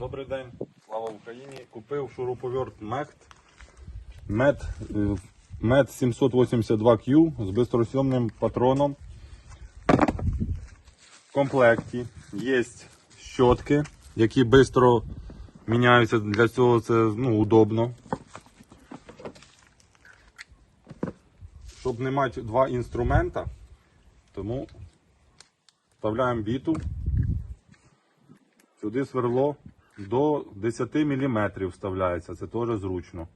Добрий день, слава Україні. Купив шуруповерт. Мед, е, Мед 782Q з бистросйомним патроном. В комплекті є щотки, які швидко міняються. Для цього це ну, удобно. Щоб не мати два інструмента, тому вставляємо біту. Сюди сверло до 10 мм вставляється, це теж зручно.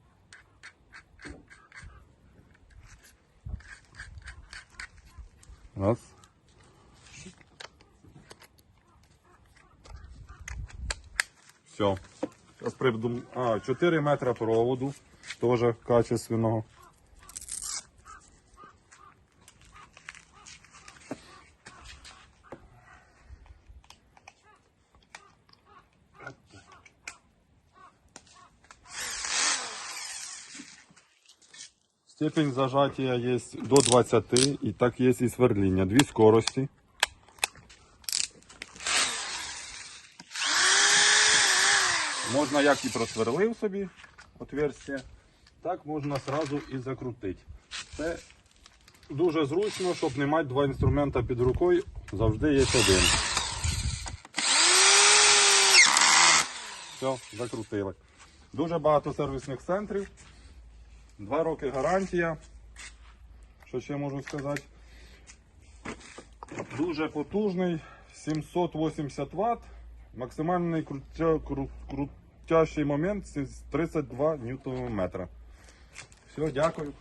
Раз. Все. Зараз придум... А, 4 метри проводу, теж качественного. Степень зажатия есть до 20 и так есть и сверление. Две скорости. Можна як і просверлив собі отверстие, так можна сразу і закрутити. Це дуже зручно, щоб не мати два інструмента під рукою, завжди є один. Все, закрутили. Дуже багато сервісних центрів. Два роки гарантія. Що ще можу сказати? Дуже потужний, 780 Вт. Максимальний крутя, кру, крутящий момент це 32 Нм. Все, дякую.